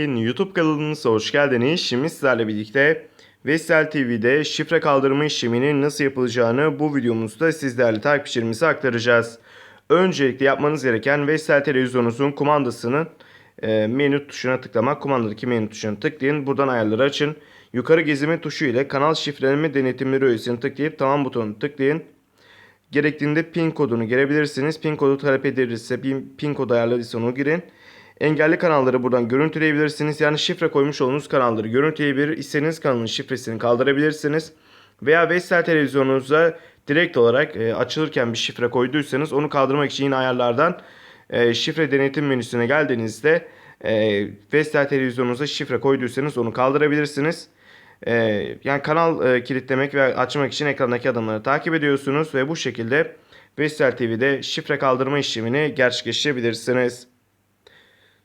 YouTube kanalımıza hoş geldiniz. Şimdi sizlerle birlikte Vestel TV'de şifre kaldırma işleminin nasıl yapılacağını bu videomuzda sizlerle takipçilerimize aktaracağız. Öncelikle yapmanız gereken Vestel televizyonunuzun kumandasının e, menü tuşuna tıklamak. Kumandadaki menü tuşuna tıklayın. Buradan ayarları açın. Yukarı gezimi tuşu ile kanal şifreleme denetimleri öğesini tıklayıp tamam butonunu tıklayın. Gerektiğinde pin kodunu girebilirsiniz. Pin kodu talep edilirse pin, pin kodu ayarladıysa onu girin. Engelli kanalları buradan görüntüleyebilirsiniz. Yani şifre koymuş olduğunuz kanalları görüntüleyebilir. İstediğiniz kanalın şifresini kaldırabilirsiniz. Veya Vestel televizyonunuza direkt olarak e, açılırken bir şifre koyduysanız onu kaldırmak için yine ayarlardan e, şifre denetim menüsüne geldiğinizde e, Vestel televizyonunuza şifre koyduysanız onu kaldırabilirsiniz. E, yani kanal e, kilitlemek ve açmak için ekrandaki adımları takip ediyorsunuz ve bu şekilde Vestel TV'de şifre kaldırma işlemini gerçekleştirebilirsiniz.